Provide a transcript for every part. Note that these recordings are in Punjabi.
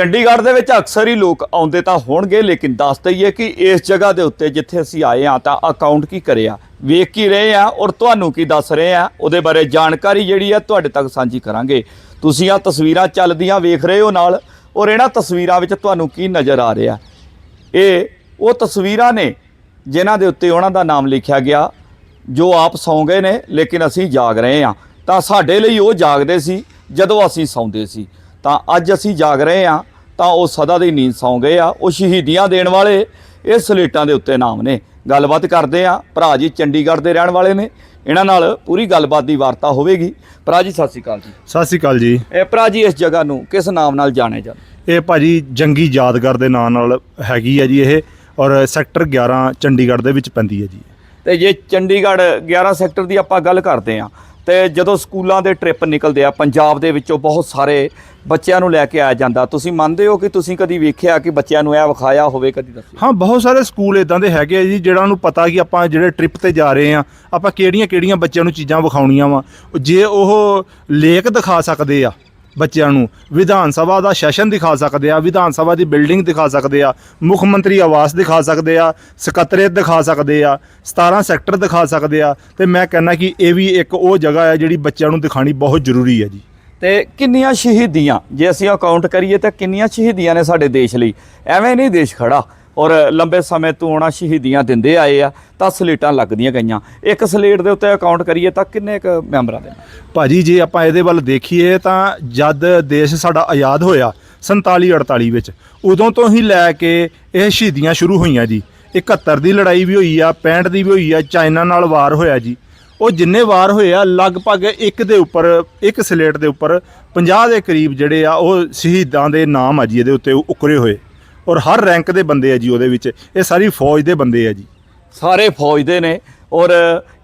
ਚੰਡੀਗੜ੍ਹ ਦੇ ਵਿੱਚ ਅਕਸਰ ਹੀ ਲੋਕ ਆਉਂਦੇ ਤਾਂ ਹੋਣਗੇ, ਲੇਕਿਨ ਦੱਸ ਦਈਏ ਕਿ ਇਸ ਜਗ੍ਹਾ ਦੇ ਉੱਤੇ ਜਿੱਥੇ ਅਸੀਂ ਆਏ ਆ ਤਾਂ ਅਕਾਊਂਟ ਕੀ ਕਰਿਆ ਵੇਖ ਕੀ ਰਹੇ ਆ ਔਰ ਤੁਹਾਨੂੰ ਕੀ ਦੱਸ ਰਹੇ ਆ? ਉਹਦੇ ਬਾਰੇ ਜਾਣਕਾਰੀ ਜਿਹੜੀ ਆ ਤੁਹਾਡੇ ਤੱਕ ਸਾਂਝੀ ਕਰਾਂਗੇ। ਤੁਸੀਂ ਆ ਤਸਵੀਰਾਂ ਚੱਲਦੀਆਂ ਵੇਖ ਰਹੇ ਹੋ ਨਾਲ ਔਰ ਇਹਨਾਂ ਤਸਵੀਰਾਂ ਵਿੱਚ ਤੁਹਾਨੂੰ ਕੀ ਨਜ਼ਰ ਆ ਰਿਹਾ? ਇਹ ਉਹ ਤਸਵੀਰਾਂ ਨੇ ਜਿਨ੍ਹਾਂ ਦੇ ਉੱਤੇ ਉਹਨਾਂ ਦਾ ਨਾਮ ਲਿਖਿਆ ਗਿਆ, ਜੋ ਆਪ ਸੌਂ ਗਏ ਨੇ, ਲੇਕਿਨ ਅਸੀਂ ਜਾਗ ਰਹੇ ਹਾਂ। ਤਾਂ ਸਾਡੇ ਲਈ ਉਹ ਜਾਗਦੇ ਸੀ ਜਦੋਂ ਅਸੀਂ ਸੌਂਦੇ ਸੀ। ਤਾਂ ਅੱਜ ਅਸੀਂ ਜਾਗ ਰਹੇ ਹਾਂ ਤਾਂ ਉਹ ਸਦਾ ਦੀ ਨੀਂਦ ਸੌਂ ਗਏ ਆ ਉਹ ਸ਼ਹੀਦੀਆਂ ਦੇਣ ਵਾਲੇ ਇਹ ਸਲੇਟਾਂ ਦੇ ਉੱਤੇ ਨਾਮ ਨੇ। ਗੱਲਬਾਤ ਕਰਦੇ ਆ ਭਰਾ ਜੀ ਚੰਡੀਗੜ੍ਹ ਦੇ ਰਹਿਣ ਵਾਲੇ ਨੇ। ਇਹਨਾਂ ਨਾਲ ਪੂਰੀ ਗੱਲਬਾਤ ਦੀ ਵਾਰਤਾ ਹੋਵੇਗੀ। ਭਰਾ ਜੀ ਸਤਿ ਸ਼੍ਰੀ ਅਕਾਲ ਜੀ। ਸਤਿ ਸ਼੍ਰੀ ਅਕਾਲ ਜੀ। ਇਹ ਭਰਾ ਜੀ ਇਸ ਜਗ੍ਹਾ ਨੂੰ ਕਿਸ ਨਾਮ ਨਾਲ ਜਾਣਿਆ ਜਾਂਦਾ? ਇਹ ਭਾਜੀ ਜੰਗੀ ਯਾਦਗਾਰ ਦੇ ਨਾਂ ਨਾਲ ਹੈਗੀ ਹੈ ਜੀ ਇਹ ਔਰ ਸੈਕਟਰ 11 ਚੰਡੀਗੜ੍ਹ ਦੇ ਵਿੱਚ ਪੈਂਦੀ ਹੈ ਜੀ। ਤੇ ਜੇ ਚੰਡੀਗੜ੍ਹ 11 ਸੈਕਟਰ ਦੀ ਆਪਾਂ ਗੱਲ ਕਰਦੇ ਆ ਤੇ ਜਦੋਂ ਸਕੂਲਾਂ ਦੇ ਟ੍ਰਿਪ ਨਿਕਲਦੇ ਆ, ਪੰਜਾਬ ਦੇ ਵਿੱਚੋਂ ਬਹੁਤ ਸਾਰੇ ਬੱਚਿਆਂ ਨੂੰ ਲੈ ਕੇ ਆਇਆ ਜਾਂਦਾ। ਤੁਸੀਂ ਮੰਨਦੇ ਹੋ ਕਿ ਤੁਸੀਂ ਕਦੀ ਵੇਖਿਆ ਕਿ ਬੱਚਿਆਂ ਨੂੰ ਇਹ ਵਿਖਾਇਆ ਹੋਵੇ, ਕਦੀ ਦੱਸੋ ਹਾਂ, ਬਹੁਤ ਸਾਰੇ ਸਕੂਲ ਇਦਾਂ ਦੇ ਹੈਗੇ ਆ ਜੀ ਜਿਹੜਾ ਨੂੰ ਪਤਾ ਕਿ ਆਪਾਂ ਜਿਹੜੇ ਟ੍ਰਿਪ ਤੇ ਜਾ ਰਹੇ ਆ ਆਪਾਂ ਕਿਹੜੀਆਂ ਕਿਹੜੀਆਂ ਬੱਚਿਆਂ ਨੂੰ ਚੀਜ਼ਾਂ ਵਿਖਾਉਣੀਆਂ ਵਾ। ਜੇ ਉਹ ਲੇਕ ਦਿਖਾ ਸਕਦੇ ਆ ਬੱਚਿਆਂ ਨੂੰ। ਵਿਧਾਨ ਸਭਾ ਦਾ ਸੈਸ਼ਨ ਦਿਖਾ ਸਕਦੇ ਆ, ਵਿਧਾਨ ਸਭਾ ਦੀ ਬਿਲਡਿੰਗ ਦਿਖਾ ਸਕਦੇ ਆ, ਮੁੱਖ ਮੰਤਰੀ ਆਵਾਸ ਦਿਖਾ ਸਕਦੇ ਆ, ਸਕੱਤਰੇਤ ਦਿਖਾ ਸਕਦੇ ਆ 17 ਸੈਕਟਰ ਦਿਖਾ ਸਕਦੇ ਆ। ਤੇ ਮੈਂ ਕਹਿੰਦਾ ਕਿ ਇਹ ਵੀ ਇੱਕ ਉਹ ਜਗ੍ਹਾ ਹੈ ਜਿਹੜੀ ਬੱਚਿਆਂ ਨੂੰ ਦਿਖਾਣੀ ਬਹੁਤ ਜ਼ਰੂਰੀ ਹੈ ਜੀ। ਤੇ ਕਿੰਨੀਆਂ ਸ਼ਹੀਦੀਆਂ, ਜੇ ਅਸੀਂ ਅਕਾਊਂਟ ਕਰੀਏ ਤਾਂ ਕਿੰਨੀਆਂ ਸ਼ਹੀਦੀਆਂ ਨੇ ਸਾਡੇ ਦੇਸ਼ ਲਈ? ਐਵੇਂ ਨਹੀਂ ਦੇਸ਼ ਖੜਾ। ਔਰ ਲੰਬੇ ਸਮੇਂ ਤੋਂ ਉਹਨਾਂ ਸ਼ਹੀਦੀਆਂ ਦਿੰਦੇ ਆਏ ਆ, ਤਾਂ ਸਲੇਟਾਂ ਲੱਗਦੀਆਂ ਗਈਆਂ। ਇੱਕ ਸਲੇਟ ਦੇ ਉੱਤੇ ਅਕਾਊਂਟ ਕਰੀਏ ਤਾਂ ਕਿੰਨੇ ਕੁ ਮੈਂਬਰਾਂ ਦੇ ਭਾਜੀ, ਜੇ ਆਪਾਂ ਇਹਦੇ ਵੱਲ ਦੇਖੀਏ ਤਾਂ ਜਦ ਦੇਸ਼ ਸਾਡਾ ਆਜ਼ਾਦ ਹੋਇਆ 47 48 ਵਿੱਚ, ਉਦੋਂ ਤੋਂ ਹੀ ਲੈ ਕੇ ਇਹ ਸ਼ਹੀਦੀਆਂ ਸ਼ੁਰੂ ਹੋਈਆਂ ਜੀ। 71 ਦੀ ਲੜਾਈ ਵੀ ਹੋਈ ਆ 65 ਦੀ ਵੀ ਹੋਈ ਆ, ਚਾਈਨਾ ਨਾਲ ਵਾਰ ਹੋਇਆ ਜੀ। ਉਹ ਜਿੰਨੇ ਵਾਰ ਹੋਏ ਆ, ਲਗਭਗ ਇੱਕ ਦੇ ਉੱਪਰ, ਇੱਕ ਸਲੇਟ ਦੇ ਉੱਪਰ 50 ਦੇ ਕਰੀਬ ਜਿਹੜੇ ਆ, ਉਹ ਸ਼ਹੀਦਾਂ ਦੇ ਨਾਮ ਆ ਜੀ, ਇਹਦੇ ਉੱਤੇ ਉਕਰੇ ਹੋਏ। ਔਰ ਹਰ ਰੈਂਕ ਦੇ ਬੰਦੇ ਆ ਜੀ ਉਹਦੇ ਵਿੱਚ। ਇਹ ਸਾਰੀ ਫੌਜ ਦੇ ਬੰਦੇ ਆ ਜੀ। ਸਾਰੇ ਫੌਜ ਦੇ ਨੇ ਔਰ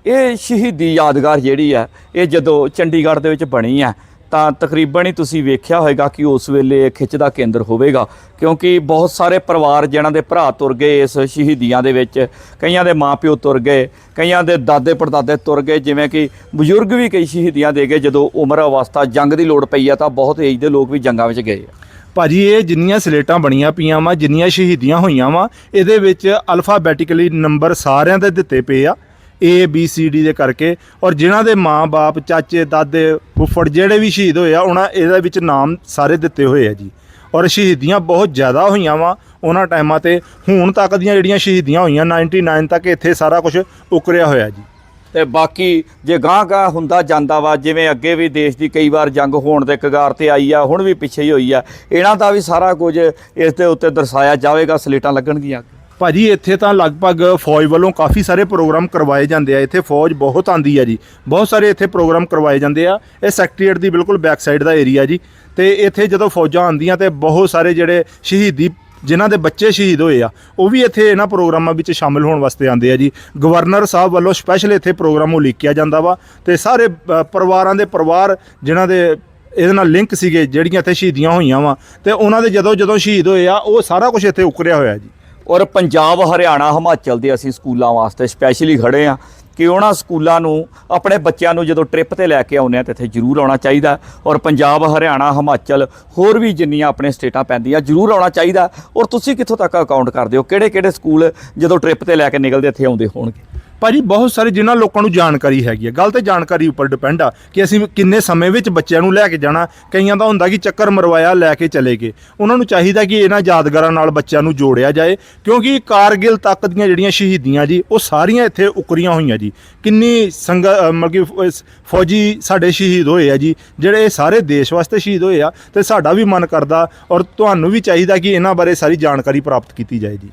ਇਹ ਸ਼ਹੀਦੀ ਯਾਦਗਾਰ ਜਿਹੜੀ ਹੈ ਇਹ ਜਦੋਂ ਚੰਡੀਗੜ੍ਹ ਦੇ ਵਿੱਚ ਬਣੀ ਹੈ ਤਾਂ ਤਕਰੀਬਨ ਹੀ ਤੁਸੀਂ ਵੇਖਿਆ ਹੋਵੇਗਾ ਕਿ ਉਸ ਵੇਲੇ ਖਿੱਚ ਦਾ ਕੇਂਦਰ ਹੋਵੇਗਾ, ਕਿਉਂਕਿ ਬਹੁਤ ਸਾਰੇ ਪਰਿਵਾਰ ਜਿਨ੍ਹਾਂ ਦੇ ਭਰਾ ਤੁਰ ਗਏ ਇਸ ਸ਼ਹੀਦੀਆਂ ਦੇ ਵਿੱਚ, ਕਈਆਂ ਦੇ ਮਾਪਿਓ ਤੁਰ ਗਏ, ਕਈਆਂ ਦੇ ਦਾਦੇ ਪੜਦਾਦੇ ਤੁਰ ਗਏ, ਜਿਵੇਂ ਕਿ ਬਜ਼ੁਰਗ ਵੀ ਕਈ ਸ਼ਹੀਦੀਆਂ ਦੇ ਗਏ, ਜਦੋਂ ਉਮਰ ਅਵਸਥਾ ਜੰਗ ਦੀ ਲੋੜ ਪਈ ਆ, ਤਾਂ ਬਹੁਤ ਏਜ ਦੇ ਲੋਕ ਵੀ ਜੰਗਾਂ ਵਿੱਚ ਗਏ ਆ। ਭਾਜੀ, ਇਹ ਜਿੰਨੀਆਂ ਸਲੇਟਾਂ ਬਣੀਆਂ ਪਈਆਂ ਵਾ, ਜਿੰਨੀਆਂ ਸ਼ਹੀਦੀਆਂ ਹੋਈਆਂ ਵਾ, ਇਹਦੇ ਵਿੱਚ ਅਲਫਾਬੈਟਿਕਲੀ ਨੰਬਰ ਸਾਰਿਆਂ ਦੇ ਦਿੱਤੇ ਪਏ ਆ ਏ ਬੀ ਸੀ ਡੀ ਦੇ ਕਰਕੇ। ਔਰ ਜਿਨ੍ਹਾਂ ਦੇ ਮਾਂ-ਬਾਪ ਚਾਚੇ, ਦਾਦੇ, ਫੁੱਫੜ ਜਿਹੜੇ ਵੀ ਸ਼ਹੀਦ ਹੋਏ ਆ, ਉਹਨਾਂ ਇਹਦੇ ਵਿੱਚ ਨਾਮ ਸਾਰੇ ਦਿੱਤੇ ਹੋਏ ਆ ਜੀ। ਔਰ ਸ਼ਹੀਦੀਆਂ ਬਹੁਤ ਜ਼ਿਆਦਾ ਹੋਈਆਂ ਵਾ ਉਹਨਾਂ ਟਾਈਮਾਂ ਤੇ। ਹੁਣ ਤੱਕ ਦੀਆਂ ਜਿਹੜੀਆਂ ਸ਼ਹੀਦੀਆਂ ਹੋਈਆਂ 99 ਤੱਕ ਇੱਥੇ ਸਾਰਾ ਕੁਝ ਉਕਰਿਆ ਹੋਇਆ ਜੀ। ਤੇ ਬਾਕੀ ਜੇ ਗਾਂ ਗਾਂ ਹੁੰਦਾ ਜਾਂਦਾ ਵਾ, ਜਿਵੇਂ ਅੱਗੇ ਵੀ ਦੇਸ਼ ਦੀ ਕਈ ਵਾਰ ਜੰਗ ਹੋਣ ਦੇ ਕਗਾਰ ਤੇ ਆਈ ਆ, ਹੁਣ ਵੀ ਪਿੱਛੇ ਹੀ ਹੋਈ ਆ, ਇਹਨਾਂ ਦਾ ਵੀ ਸਾਰਾ ਕੁਝ ਇਸ ਦੇ ਉੱਤੇ ਦਰਸਾਇਆ ਜਾਵੇਗਾ, ਸਲੇਟਾਂ ਲੱਗਣਗੀਆਂ। ਭਾਜੀ, ਇੱਥੇ ਤਾਂ ਲਗਭਗ ਫੌਜ ਵੱਲੋਂ ਕਾਫੀ ਸਾਰੇ ਪ੍ਰੋਗਰਾਮ ਕਰਵਾਏ ਜਾਂਦੇ ਆ, ਇੱਥੇ ਫੌਜ ਬਹੁਤ ਆਂਦੀ ਆ ਜੀ। ਬਹੁਤ ਸਾਰੇ ਇੱਥੇ ਪ੍ਰੋਗਰਾਮ ਕਰਵਾਏ ਜਾਂਦੇ ਆ, ਇਹ ਸੈਕਟਰੀਏਟ ਦੀ ਬਿਲਕੁਲ ਬੈਕ ਸਾਈਡ ਦਾ ਏਰੀਆ ਜੀ। ਤੇ ਇੱਥੇ ਜਦੋਂ ਫੌਜਾਂ ਆਂਦੀਆਂ ਤੇ ਬਹੁਤ ਸਾਰੇ ਜਿਹੜੇ ਸ਼ਹੀਦੀ ਜਿਨ੍ਹਾਂ ਦੇ ਬੱਚੇ ਸ਼ਹੀਦ ਹੋਏ ਆ, ਉਹ ਵੀ ਇੱਥੇ ਇਹਨਾਂ ਪ੍ਰੋਗਰਾਮਾਂ ਵਿੱਚ ਸ਼ਾਮਿਲ ਹੋਣ ਵਾਸਤੇ ਆਉਂਦੇ ਆ ਜੀ। ਗਵਰਨਰ ਸਾਹਿਬ ਵੱਲੋਂ ਸਪੈਸ਼ਲ ਇੱਥੇ ਪ੍ਰੋਗਰਾਮ ਉਲੀਕਿਆ ਜਾਂਦਾ ਵਾ ਤੇ ਸਾਰੇ ਪਰਿਵਾਰਾਂ ਦੇ ਪਰਿਵਾਰ ਜਿਨ੍ਹਾਂ ਦੇ ਇਹਦੇ ਨਾਲ ਲਿੰਕ ਸੀਗੇ, ਜਿਹੜੀਆਂ ਇੱਥੇ ਸ਼ਹੀਦੀਆਂ ਹੋਈਆਂ ਵਾ, ਤੇ ਉਹਨਾਂ ਦੇ ਜਦੋਂ ਜਦੋਂ ਸ਼ਹੀਦ ਹੋਏ ਆ, ਉਹ ਸਾਰਾ ਕੁਝ ਇੱਥੇ ਉਕਰਿਆ ਹੋਇਆ ਜੀ। ਔਰ ਪੰਜਾਬ, ਹਰਿਆਣਾ, ਹਿਮਾਚਲ ਦੇ ਅਸੀਂ ਸਕੂਲਾਂ ਵਾਸਤੇ ਸਪੈਸ਼ਲੀ ਖੜੇ ਆ। ਕਿ ਉਹਨਾਂ ਸਕੂਲਾਂ ਨੂੰ, ਆਪਣੇ ਬੱਚਿਆਂ ਨੂੰ ਜਦੋਂ ਟ੍ਰਿਪ ਤੇ ਲੈ ਕੇ ਆਉਂਦੇ ਆ, ਤੇ ਇੱਥੇ ਜ਼ਰੂਰ ਆਉਣਾ ਚਾਹੀਦਾ। ਔਰ ਪੰਜਾਬ, ਹਰਿਆਣਾ, ਹਿਮਾਚਲ ਹੋਰ ਵੀ ਜਿੰਨੀਆਂ ਆਪਣੇ ਸਟੇਟਾਂ ਪੈਂਦੀਆਂ, ਜ਼ਰੂਰ ਆਉਣਾ ਚਾਹੀਦਾ। ਔਰ ਤੁਸੀਂ ਕਿੱਥੋਂ ਤੱਕ ਅਕਾਊਂਟ ਕਰਦੇ ਹੋ? ਕਿਹੜੇ ਕਿਹੜੇ ਸਕੂਲ ਜਦੋਂ ਟ੍ਰਿਪ ਤੇ ਲੈ ਕੇ ਨਿਕਲਦੇ ਇੱਥੇ ਆਉਂਦੇ ਹੋਣਗੇ? ਭਾਜੀ ਬਹੁਤ ਸਾਰੇ ਜਿਨ੍ਹਾਂ ਲੋਕਾਂ ਨੂੰ ਜਾਣਕਾਰੀ ਹੈਗੀ ਹੈ ਗੱਲ ਤੇ ਜਾਣਕਾਰੀ ਉੱਪਰ ਡਿਪੈਂਡ ਆ ਕਿ ਅਸੀਂ ਕਿੰਨੇ ਸਮੇਂ ਵਿੱਚ ਬੱਚਿਆਂ ਨੂੰ ਲੈ ਕੇ ਜਾਣਾ। ਕਈਆਂ ਦਾ ਹੁੰਦਾ ਕਿ ਚੱਕਰ ਮਰਵਾਇਆ, ਲੈ ਕੇ ਚਲੇ ਗਏ। ਉਹਨਾਂ ਨੂੰ ਚਾਹੀਦਾ ਕਿ ਇਹਨਾਂ ਯਾਦਗਾਰਾਂ ਨਾਲ ਬੱਚਿਆਂ ਨੂੰ ਜੋੜਿਆ ਜਾਏ, ਕਿਉਂਕਿ ਕਾਰਗਿਲ ਤੱਕ ਦੀਆਂ ਜਿਹੜੀਆਂ ਸ਼ਹੀਦੀਆਂ ਜੀ, ਉਹ ਸਾਰੀਆਂ ਇੱਥੇ ਉਕਰੀਆਂ ਹੋਈਆਂ ਜੀ। ਕਿੰਨੀ ਸੰਗ ਮਤਲਬ ਕਿ ਫੌਜੀ ਸਾਡੇ ਸ਼ਹੀਦ ਹੋਏ ਆ ਜੀ, ਜਿਹੜੇ ਇਹ ਸਾਰੇ ਦੇਸ਼ ਵਾਸਤੇ ਸ਼ਹੀਦ ਹੋਏ ਆ, ਤੇ ਸਾਡਾ ਵੀ ਮਨ ਕਰਦਾ ਔਰ ਤੁਹਾਨੂੰ ਵੀ ਚਾਹੀਦਾ ਕਿ ਇਹਨਾਂ ਬਾਰੇ ਸਾਰੀ ਜਾਣਕਾਰੀ ਪ੍ਰਾਪਤ ਕੀਤੀ ਜਾਏ ਜੀ।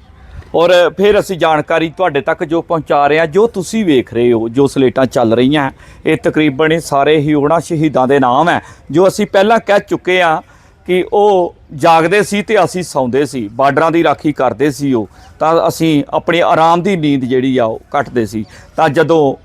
ਔਰ ਫਿਰ ਅਸੀਂ ਜਾਣਕਾਰੀ ਤੁਹਾਡੇ ਤੱਕ ਜੋ ਪਹੁੰਚਾ ਰਹੇ ਹਾਂ, ਜੋ ਤੁਸੀਂ ਵੇਖ ਰਹੇ ਹੋ, ਜੋ ਸਲੇਟਾਂ ਚੱਲ ਰਹੀਆਂ, ਇਹ ਤਕਰੀਬਨ ਇਹ ਸਾਰੇ ਹੀ ਉਹਨਾਂ ਸ਼ਹੀਦਾਂ ਦੇ ਨਾਮ ਹੈ, ਜੋ ਅਸੀਂ ਪਹਿਲਾਂ ਕਹਿ ਚੁੱਕੇ ਆ ਕਿ ਉਹ ਜਾਗਦੇ ਸੀ ਤੇ ਅਸੀਂ ਸੌਂਦੇ ਸੀ, ਬਾਰਡਰਾਂ ਦੀ ਰਾਖੀ ਕਰਦੇ ਸੀ ਉਹ, ਤਾਂ ਅਸੀਂ ਆਪਣੇ ਆਰਾਮ ਦੀ ਨੀਂਦ ਜਿਹੜੀ ਆ ਉਹ ਕੱਟਦੇ ਸੀ, ਤਾਂ ਜਦੋਂ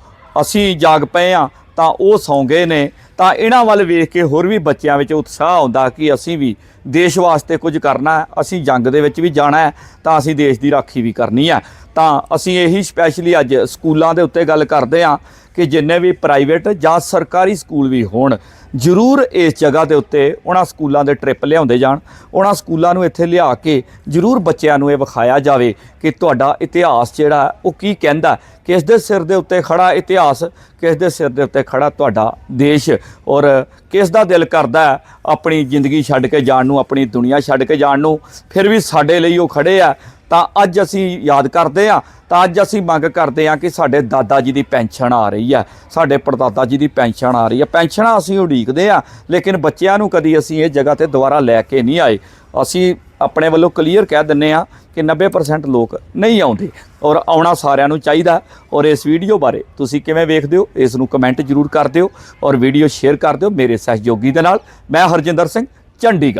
ਅਸੀਂ ਜਾਗ ਪਏ ਆ ਤਾਂ ਉਹ ਸੌਂ ਗਏ ਨੇ। ਤਾਂ ਇਹਨਾਂ ਵੱਲ ਵੇਖ ਕੇ ਹੋਰ ਵੀ ਬੱਚਿਆਂ ਵਿੱਚ ਉਤਸ਼ਾਹ ਆਉਂਦਾ ਕਿ ਅਸੀਂ ਵੀ ਦੇਸ਼ ਵਾਸਤੇ ਕੁਝ ਕਰਨਾ ਅਸੀਂ ਜੰਗ ਦੇ ਵਿੱਚ ਵੀ ਜਾਣਾ ਤਾਂ ਅਸੀਂ ਦੇਸ਼ ਦੀ ਰਾਖੀ ਵੀ ਕਰਨੀ ਹੈ। ਤਾਂ ਅਸੀਂ ਇਹੀ ਸਪੈਸ਼ਲੀ ਅੱਜ ਸਕੂਲਾਂ ਦੇ ਉੱਤੇ ਗੱਲ ਕਰਦੇ ਹਾਂ ਕਿ ਜਿੰਨੇ ਵੀ ਪ੍ਰਾਈਵੇਟ ਜਾਂ ਸਰਕਾਰੀ ਸਕੂਲ ਵੀ ਹੋਣ, ਜ਼ਰੂਰ ਇਸ ਜਗ੍ਹਾ ਦੇ ਉੱਤੇ ਉਹਨਾਂ ਸਕੂਲਾਂ ਦੇ ਟ੍ਰਿਪ ਲਿਆਉਂਦੇ ਜਾਣ। ਉਹਨਾਂ ਸਕੂਲਾਂ ਨੂੰ ਇੱਥੇ ਲਿਆ ਕੇ ਜ਼ਰੂਰ ਬੱਚਿਆਂ ਨੂੰ ਇਹ ਵਿਖਾਇਆ ਜਾਵੇ ਕਿ ਤੁਹਾਡਾ ਇਤਿਹਾਸ ਜਿਹੜਾ ਉਹ ਕੀ ਕਹਿੰਦਾ ਕਿਸ ਦੇ ਸਿਰ ਦੇ ਉੱਤੇ ਖੜਾ ਇਤਿਹਾਸ, ਕਿਸ ਦੇ ਸਿਰ ਦੇ ਉੱਤੇ ਖੜਾ ਤੁਹਾਡਾ ਦੇਸ਼। ਔਰ ਕਿਸ ਦਾ ਦਿਲ ਕਰਦਾ ਆਪਣੀ ਜ਼ਿੰਦਗੀ ਛੱਡ ਕੇ ਜਾਣ ਨੂੰ, ਆਪਣੀ ਦੁਨੀਆ ਛੱਡ ਕੇ ਜਾਣ ਨੂੰ, ਫਿਰ ਵੀ ਸਾਡੇ ਲਈ ਉਹ ਖੜੇ ਆ। ਤਾਂ ਅੱਜ ਅਸੀਂ ਯਾਦ ਕਰਦੇ ਆ ਤਾਂ ਅੱਜ ਅਸੀਂ ਮੰਗ ਕਰਦੇ ਆ ਕਿ ਸਾਡੇ ਦਾਦਾ ਜੀ ਦੀ ਪੈਨਸ਼ਨ ਆ ਰਹੀ ਹੈ, ਸਾਡੇ ਪੜਦਾਦਾ ਜੀ ਦੀ ਪੈਨਸ਼ਨ ਆ ਰਹੀ ਹੈ। ਪੈਨਸ਼ਨਾਂ ਅਸੀਂ ਉਡੀਕਦੇ ਆ ਲੇਕਿਨ ਬੱਚਿਆਂ ਨੂੰ ਕਦੀ ਅਸੀਂ ਇਹ ਜਗ੍ਹਾ ਤੇ ਦੁਬਾਰਾ ਲੈ ਕੇ ਨਹੀਂ ਆਏ। ਅਸੀਂ ਆਪਣੇ ਵੱਲੋਂ ਕਲੀਅਰ ਕਹਿ ਦਿੰਨੇ ਆ ਕਿ 90% ਲੋਕ ਨਹੀਂ ਆਉਂਦੇ ਔਰ ਆਉਣਾ ਸਾਰਿਆਂ ਨੂੰ ਚਾਹੀਦਾ ਔਰ ਇਸ ਵੀਡੀਓ ਬਾਰੇ ਤੁਸੀਂ ਕਿਵੇਂ ਵੇਖਦੇ ਹੋ, ਇਸ ਨੂੰ ਕਮੈਂਟ ਜ਼ਰੂਰ ਕਰ ਦਿਓ ਔਰ ਵੀਡੀਓ ਸ਼ੇਅਰ ਕਰ ਦਿਓ ਮੇਰੇ ਸਹਿਯੋਗੀ ਦੇ ਨਾਲ। ਮੈਂ ਹਰਜਿੰਦਰ ਸਿੰਘ, ਚੰਡੀਗੜ੍ਹ।